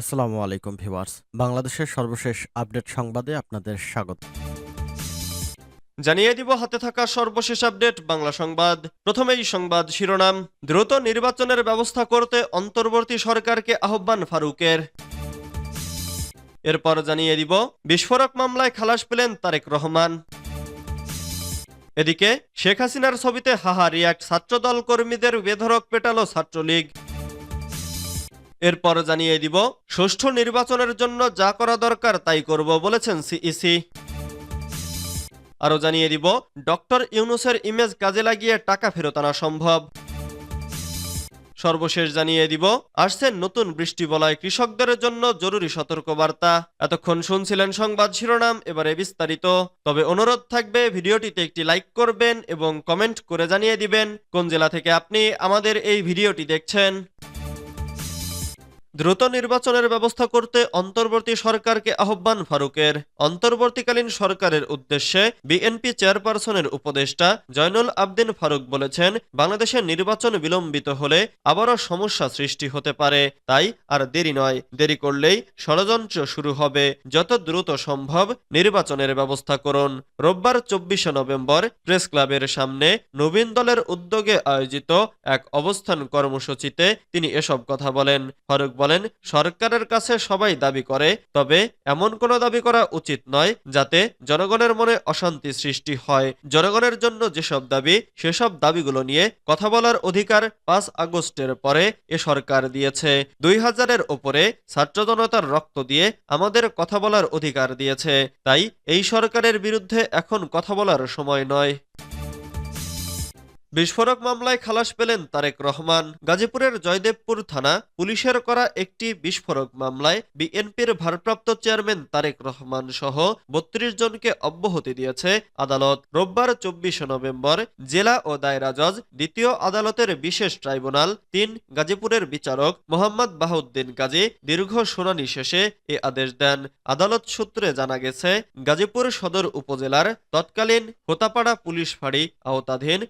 আসসালামু আলাইকুম ভিউয়ার্স। বাংলাদেশের সর্বশেষ আপডেট সংবাদে আপনাদের স্বাগত। জানিয়ে দিব হাতে থাকা সর্বশেষ আপডেট, বাংলা সংবাদ। প্রথমেই সংবাদ শিরোনাম, দ্রুত নির্বাচনের ব্যবস্থা করতে অন্তর্বর্তী সরকারকে আহ্বান ফারুকের। এরপর জানিয়ে দিব, বিস্ফোরক মামলায় খালাস পেলেন তারেক রহমান। এদিকে শেখ হাসিনার ছবিতে হাহা রিয়াক্ট ছাত্রদল কর্মীদের বেধরক পেটালো ছাত্রলীগ। এরপর জানিয়ে দিব সুষ্ঠু নির্বাচনের জন্য যা করা দরকার তাই করব বলেছেন সিইসি আরও জানিয়ে দিব, ডক্টর ইউনুসের ইমেজ কাজে লাগিয়ে টাকা ফেরত আনা সম্ভব। সর্বশেষ জানিয়ে দিব, আসছে নতুন বৃষ্টি বলায় কৃষকদের জন্য জরুরি সতর্কবার্তা। এতক্ষণ শুনছিলেন সংবাদ শিরোনাম, এবারে বিস্তারিত। তবে অনুরোধ থাকবে, ভিডিওটিতে একটি লাইক করবেন এবং কমেন্ট করে জানিয়ে দিবেন, কোন জেলা থেকে আপনি আমাদের এই ভিডিওটি দেখছেন। দ্রুত নির্বাচনের ব্যবস্থা করতে অন্তর্বর্তী সরকারকে আহ্বান ফারুকের। অন্তর্বর্তীকালীন সরকারের উদ্দেশ্যে বিএনপি চেয়ারপারসনের উপদেষ্টা জয়নুল আবদিন ফারুক বলেছেন বাংলাদেশের নির্বাচন বিলম্বিত হলে আবারও সমস্যা সৃষ্টি হতে পারে। তাই আর দেরি নয়, দেরি করলেই ষড়যন্ত্র শুরু হবে। যত দ্রুত সম্ভব নির্বাচনের ব্যবস্থা করুন। রোববার চব্বিশে নভেম্বর প্রেস ক্লাবের সামনে নবীন দলের উদ্যোগে আয়োজিত এক অবস্থান কর্মসূচিতে তিনি এসব কথা বলেন। ফারুক বলেন, সরকারের কাছে সবাই দাবি করে, তবে এমন কোনো দাবি করা উচিত নয় যাতে জনগণের মনে অশান্তি সৃষ্টি হয়। জনগণের জন্য যেসব দাবি, সেসব দাবিগুলো নিয়ে কথা বলার অধিকার পাঁচ আগস্টের পরে এ সরকার দিয়েছে। দুই হাজারের ওপরে ছাত্র জনতার রক্ত দিয়ে আমাদের কথা বলার অধিকার দিয়েছে। তাই এই সরকারের বিরুদ্ধে এখন কথা বলার সময় নয়। বিস্ফোরক মামলায় খালাস পেলেন তারেক রহমান। গাজীপুরের জয়দেবপুর থানা পুলিশের করা একটি বিস্ফোরক মামলায় বিএনপির ভারপ্রাপ্ত চেয়ারম্যান তারেক রহমান সহ বত্রিশ জনকে অব্যাহতি দিয়েছে আদালত। রোববার চব্বিশে নভেম্বর জেলা ও দায়রা জজ, দ্বিতীয় আদালতের বিশেষ ট্রাইব্যুনাল, তিন গাজীপুরের বিচারক মোহাম্মদ বাহাউদ্দিন গাজী দীর্ঘ শুনানি শেষে এ আদেশ দেন। আদালত সূত্রে জানা গেছে, গাজীপুর সদর উপজেলার তৎকালীন হোতাপাড়া পুলিশ ফাঁড়ি আওতাধীন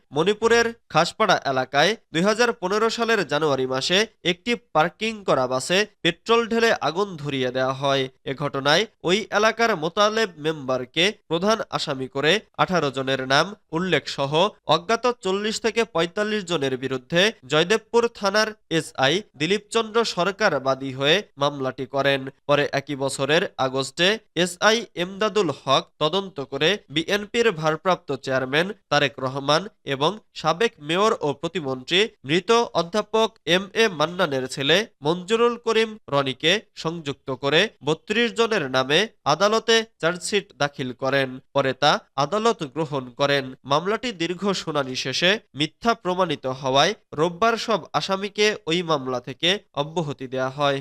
মণিপুরের খাসপাড়া এলাকায় দুই হাজার পনেরো সালের জানুয়ারি মাসে একটি পার্কিং করা বাসে পেট্রোল ঢেলে আগুন ধরিয়ে দেওয়া হয়। এ ঘটনায় ওই এলাকার মোতালেব মেম্বারকে প্রধান আসামি করে আঠারো জনের নাম উল্লেখ সহ অজ্ঞাত চল্লিশ থেকে ৪৫ জনের বিরুদ্ধে জয়দেবপুর থানার এসআই দিলীপচন্দ্র সরকার বাদী হয়ে মামলাটি করেন। পরে একই বছরের আগস্টে এসআই এমদাদুল হক তদন্ত করে বিএনপির ভারপ্রাপ্ত চেয়ারম্যান তারেক রহমান এবং সাবেক মেয়র ও প্রতিমন্ত্রী মৃত অধ্যাপক এম এ মান্নানের ছেলে মঞ্জুরুল করিম রনিকে সংযুক্ত করে বত্রিশ জনের নামে আদালতে চার্জশিট দাখিল করেন। পরে তা আদালত গ্রহণ করেন। মামলাটি দীর্ঘ শুনানি শেষে মিথ্যা প্রমাণিত হওয়ায় রোববার সব আসামিকে ওই মামলা থেকে অব্যাহতি দেয়া হয়।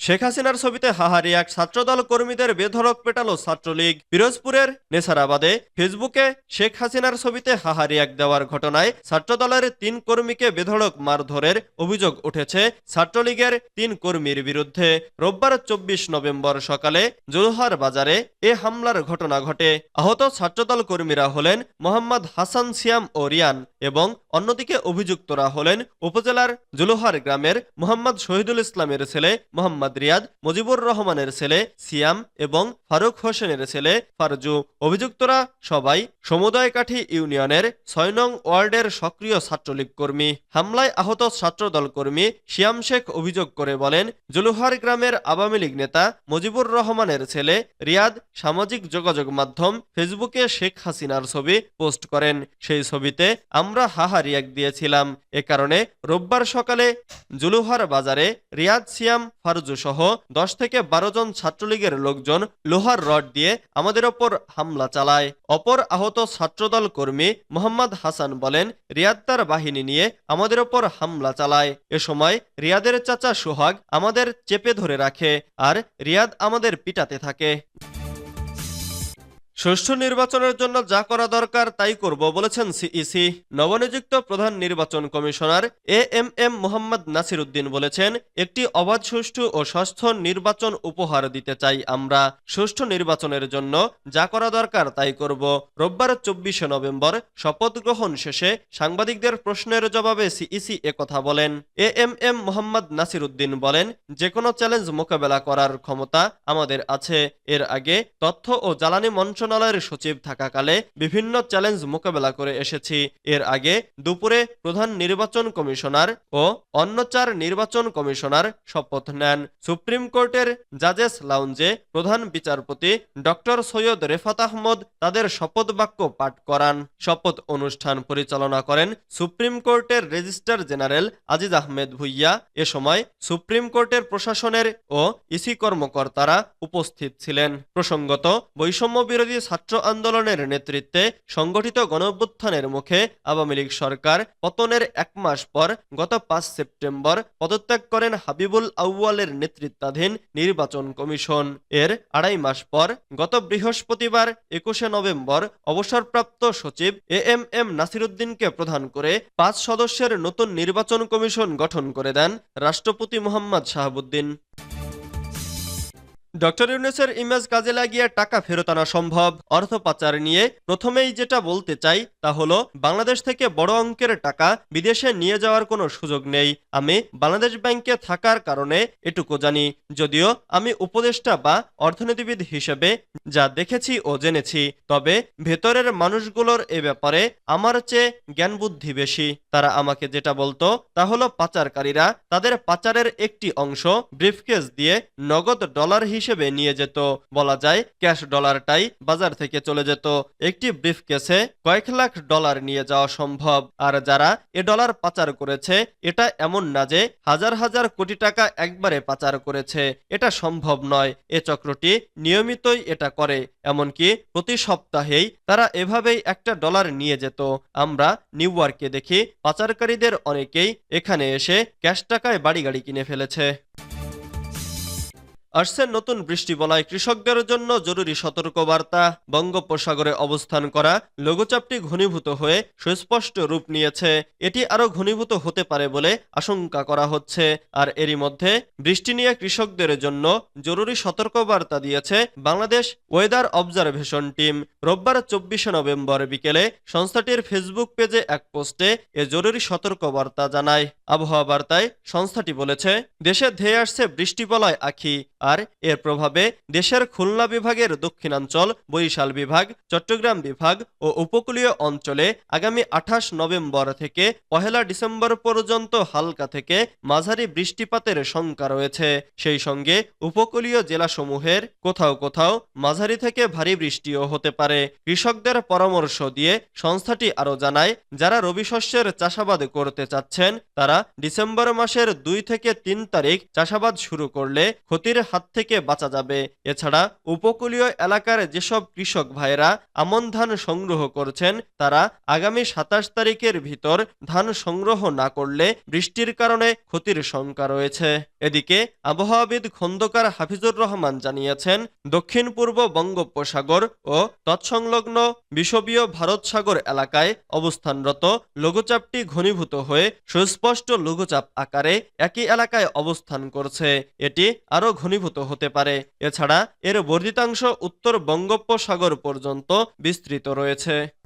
শেখ হাসিনার ছবিতে হাহারি এক ছাত্রদল কর্মীদের বেধড়ক পেটালো ছাত্রলীগ। পিরোজপুরের নেসারাবাদে ফেসবুকে শেখ হাসিনার ছবিতে হাহারি এক দেওয়ার ঘটনায় ছাত্রদলের তিন কর্মীকে বেধড়ক মারধরের অভিযোগ উঠেছে ছাত্রলীগের তিন কর্মীর বিরুদ্ধে। রোববার চব্বিশ নভেম্বর সকালে জোলহার বাজারে এ হামলার ঘটনা ঘটে। আহত ছাত্রদল কর্মীরা হলেন মোহাম্মদ হাসান সিয়াম ও রিয়ান এবং অন্যদিকে অভিযুক্তরা হলেন উপজেলার জুলুহার গ্রামের মোহাম্মদ শহীদুল ইসলামের ছেলে মোহাম্মদ রিয়াদ মুজিবুর রহমানের ছেলে সিয়াম এবং ফারুক হোসেনের ছেলে ফারজু। অভিযুক্তরা সবাই সমুদয় কাঠি ইউনিয়নের ছয় নং ওয়ার্ডের সক্রিয় ছাত্রলীগ কর্মী। হামলায় আহত ছাত্রদল কর্মী সিয়াম শেখ অভিযোগ করে বলেন, জুলুহার গ্রামের আওয়ামী লীগ নেতা মুজিবুর রহমানের ছেলে রিয়াদ সামাজিক যোগাযোগ মাধ্যম ফেসবুকে শেখ হাসিনার ছবি পোস্ট করেন। সেই ছবিতে আমরা হাহা রিয়াক দিয়েছিলাম। এ কারণে রোববার সকালে জুলুহার বাজারে রিয়াদ, সিয়াম, ফারজু সহ দশ থেকে বারো জন ছাত্রলীগের লোকজন লোহার রড দিয়ে আমাদের ওপর হামলা চালায়। অপর আহত ছাত্রদল কর্মী মোহাম্মদ হাসান বলেন রিয়াদ তার বাহিনী নিয়ে আমাদের ওপর হামলা চালায়। এ সময় রিয়াদের চাচা সোহাগ আমাদের চেপে ধরে রাখে আর রিয়াদ আমাদের পিটাতে থাকে। সুষ্ঠু নির্বাচনের জন্য যা করা দরকার তাই করব বলেছেন সিইসি। নবনিযুক্ত প্রধান নির্বাচন commissioner A M M Mohammad Nasir Uddin বলেছেন, একটি অবাধ, সুষ্ঠু ও স্বস্থ নির্বাচন উপহার দিতে চাই আমরা। সুষ্ঠু নির্বাচনের জন্য যা করা দরকার তাই করব। রোববার চব্বিশে নভেম্বর শপথ গ্রহণ শেষে সাংবাদিকদের প্রশ্নের জবাবে সিইসি কথা বলেন। A M M Mohammad Nasir Uddin বলেন যে কোনো চ্যালেঞ্জ মোকাবেলা করার ক্ষমতা আমাদের আছে। এর আগে তথ্য ও জ্বালানি মন্ত্রণালয়ের সচিব থাকাকালে বিভিন্ন চ্যালেঞ্জ মোকাবেলা করে এসেছি। এর আগে দুপুরে প্রধান নির্বাচন কমিশনার ও অন্য চার নির্বাচন কমিশনার শপথ নেন। সুপ্রিম কোর্টের জাজেস লাউঞ্জে প্রধান বিচারপতি ডক্টর সৈয়দ রেফাত আহমদ তাদের শপথ বাক্য পাঠ করান। শপথ অনুষ্ঠান পরিচালনা করেন সুপ্রিম কোর্টের রেজিস্ট্রার জেনারেল আজিজ আহমেদ ভুইয়া। এ সময় সুপ্রিম কোর্টের প্রশাসনের ও ইসি কর্মকর্তারা উপস্থিত ছিলেন। প্রসঙ্গত, বৈষম্য বিরোধী ছাত্র আন্দোলনের নেতৃত্বে সংগঠিত গণঅভ্যুত্থানের মুখে আওয়ামী লীগ সরকার পতনের এক মাস পর গত পাঁচ সেপ্টেম্বর পদত্যাগ করেন হাবিবুল আউয়ালের নেতৃত্বাধীন নির্বাচন কমিশন। এর আড়াই মাস পর গত বৃহস্পতিবার একুশে নভেম্বর অবসরপ্রাপ্ত সচিব এ এম এম নাসিরুদ্দিনকে প্রধান করে পাঁচ সদস্যের নতুন নির্বাচন কমিশন গঠন করে দেন রাষ্ট্রপতি মোহাম্মদ শাহাবুদ্দিন। ডক্টর ইউনুসের ইমেজ কাজে লাগিয়ে টাকা ফেরত আনা সম্ভব, অর্থ পাচার নিয়ে প্রথমেই যেটা বলতে চাই তা হলো, বাংলাদেশ থেকে বড় অঙ্কের টাকা বিদেশে নিয়ে যাওয়ার কোনো সুযোগ নেই। আমি বাংলাদেশ ব্যাংকে থাকার কারণে এটুকু জানি। যদিও আমি উপদেষ্টা বা অর্থনীতিবিদ হিসেবে যা দেখেছি ও জেনেছি, তবে ভেতরের মানুষগুলোর এ ব্যাপারে আমার চেয়ে জ্ঞান বুদ্ধি বেশি। তারা আমাকে যেটা বলতো তা হলো, পাচারকারীরা তাদের পাচারের একটি অংশ ব্রিফকেস দিয়ে নগদ ডলার হিসেবে নিয়ে যেত, বলা যায় ক্যাশ ডলারটাই বাজার থেকে চলে যেত। একটি ব্রিফকেসে কয়েক লাখ ডলার নিয়ে যাওয়া সম্ভব। আর যারা এ ডলার পাচার করেছে, এটা এমন না যে হাজার হাজার কোটি টাকা একবারে পাচার করেছে। এটা সম্ভব নয়। এ চক্রটি নিয়মিতই এটা করে। এমনকি প্রতি সপ্তাহেই তারা এভাবেই একটা ডলার নিয়ে যেত। আমরা নিউ ইয়র্কে দেখি পাচারকারীদের অনেকেই এখানে এসে ক্যাশ টাকায় বাড়ি গাড়ি কিনে ফেলেছে। আসছে নতুন বৃষ্টি বলায় কৃষকদের জন্য জরুরি সতর্কবার্তা। বঙ্গোপসাগরে অবস্থান করা লঘুচাপটি ঘনীভূত হয়ে সুস্পষ্ট রূপ নিয়েছে। এটি আরও ঘনীভূত হতে পারে বলে আশঙ্কা করা হচ্ছে। আর এরই মধ্যে বৃষ্টি নিয়ে কৃষকদের জন্য জরুরি সতর্কবার্তা দিয়েছে বাংলাদেশ ওয়েদার অবজারভেশন টিম। রোববার চব্বিশে নভেম্বর বিকেলে সংস্থাটির ফেসবুক পেজে এক পোস্টে এ জরুরি সতর্কবার্তা জানায়। আবহাওয়া বার্তায় সংস্থাটি বলেছে, দেশে ধেয়ে আসছে বৃষ্টি বলয় আখি। আর এর প্রভাবে দেশের খুলনা বিভাগের দক্ষিণাঞ্চল, বরিশাল বিভাগ, চট্টগ্রাম বিভাগ ও উপকূলীয় অঞ্চলে আগামী আঠাশ নভেম্বর থেকে পহেলা ডিসেম্বর পর্যন্ত হালকা থেকে মাঝারি বৃষ্টিপাতের শঙ্কা রয়েছে। সেই সঙ্গে উপকূলীয় জেলাসমূহের কোথাও কোথাও মাঝারি থেকে ভারী বৃষ্টিও হতে পারে। কৃষকদের পরামর্শ দিয়ে সংস্থাটি আরও জানায়, যারা রবি শস্যের চাষাবাদ করতে চাচ্ছেন, তারা ডিসেম্বর মাসের দুই থেকে তিন তারিখ চাষাবাদ শুরু করলে ক্ষতির হাত থেকে বাঁচা যাবে। এছাড়া উপকূলীয় এলাকার যেসব কৃষক ভাইরা আমন ধান সংগ্রহ করছেন, তারা আগামী সাতাশ তারিখের ভিতর ধান সংগ্রহ না করলে বৃষ্টির কারণে ক্ষতির শঙ্কা রয়েছে। এদিকে আবহাওয়াবিদ খন্দকার হাফিজুর রহমান জানিয়েছেন, দক্ষিণ পূর্ব বঙ্গোপসাগর ও তৎসংলগ্ন বিষবীয় ভারত সাগর এলাকায় অবস্থানরত লঘুচাপটি ঘনীভূত হয়ে সুস্পষ্ট লঘুচাপ আকারে একই এলাকায় অবস্থান করছে। এটি আরও ঘনীভূত হতে পারে। এছাড়া এর বর্ধিতাংশ উত্তর বঙ্গোপসাগর পর্যন্ত বিস্তৃত রয়েছে।